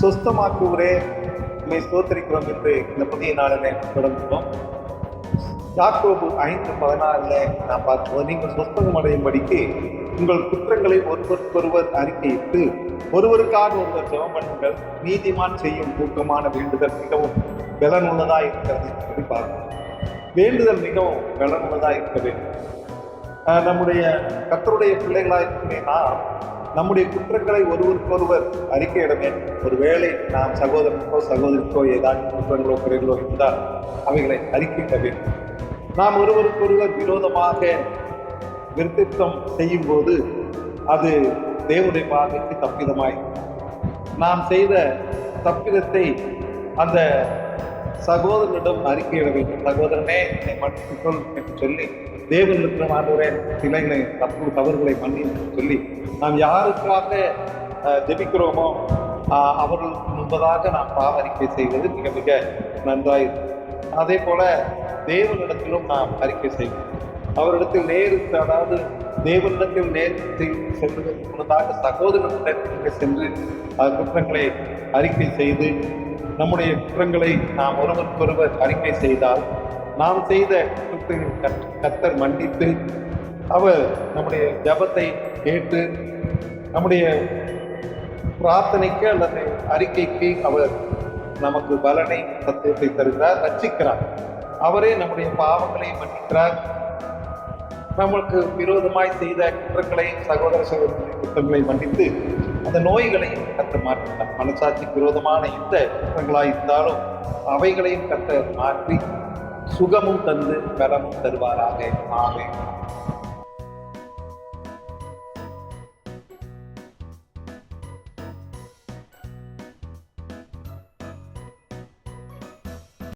சுஸ்தமாக்குவரே உண்மை ஸ்தோத்திரிக்கிறோம் என்று இந்த புதிய நாளிலே தொடங்குகிறோம் யாக்கோபு ஐந்து பதினாறுல நான் பார்க்கும்போது நீங்கள் சொஸ்தகம் அடையும்படிக்கு உங்கள் குற்றங்களை ஒருவருக்கொருவர் அறிக்கையிட்டு ஒருவருக்காக ஒருவர் ஜெபம் பண்ணுங்கள் நீதிமான் செய்யும் ஊக்கமான வேண்டுதல் மிகவும் பலனுள்ளதா இருக்கிறது என்று பார்க்கணும் வேண்டுதல் மிகவும் பலனுள்ளதா இருக்க வேண்டும். நம்முடைய கத்தருடைய பிள்ளைகளாக இருக்குமே நாம் நம்முடைய குற்றங்களை ஒருவருக்கொருவர் அறிக்கையிடமே. ஒருவேளை நாம் சகோதரனுக்கோ சகோதரிக்கோ ஏதாவது குற்றங்களோ குறைகளோ இருந்தால் அவைகளை அறிக்கையிட வேண்டும். நாம் ஒருவருக்கொருவர் விரோதமாக விருத்தித்தம் செய்யும் போது அது தேவனுடைய பார்வைக்கு தப்பிதமாய். நாம் செய்த தப்பிதத்தை அந்த சகோதரனிடம் அறிக்கையிட வேண்டும். சகோதரனே என்னை மன்னித்துக்கொள் என்று சொல்லி தேவனிடத்தில் ஆண்டவரே சிலைகளை தப்பு தவறுகளை மன்னி சொல்லி நாம் யாருக்காக அஹ், ஜெபிக்கிறோமோ அவர்களுக்கு முன்பதாக நாம் பாவ அறிக்கை செய்வது மிக மிக நன்றாயிருக்கும் அதே போல தேவனிடத்திலும் நாம் அறிக்கை செய்வோம். அவரிடத்தில் நேருக்கு அதாவது தேவனிடத்தில் நேருக்கு சென்று முன்னதாக சகோதரனிடத்தில் சென்று குற்றங்களை அறிக்கை செய்து நம்முடைய குற்றங்களை நாம் ஒருவருக்கொருவர் அறிக்கை செய்தால் நாம் செய்த குற்றத்தை கத்- மன்னித்து அவர் நம்முடைய ஜபத்தை கேட்டு நம்முடைய பிரார்த்தனைக்கு அல்லது அறிக்கைக்கு அவர் நமக்கு பலனை சத்தியத்தை தருகிறார் ரச்சிக்கிறார் அவரே நம்முடைய பாவங்களை மன்னிக்கிறார். நமக்கு விரோதமாய் செய்த குற்றங்களை சகோதர சகோதரி குற்றங்களை மன்னித்து அந்த நோய்களையும் கத்த மாற்றினார் மனசாட்சிக்கு விரோதமான எந்த குற்றங்களாக இருந்தாலும் அவைகளையும் கத்த மாற்றி சுகமும் தந்து பலமும் தருவாராக. ஆமே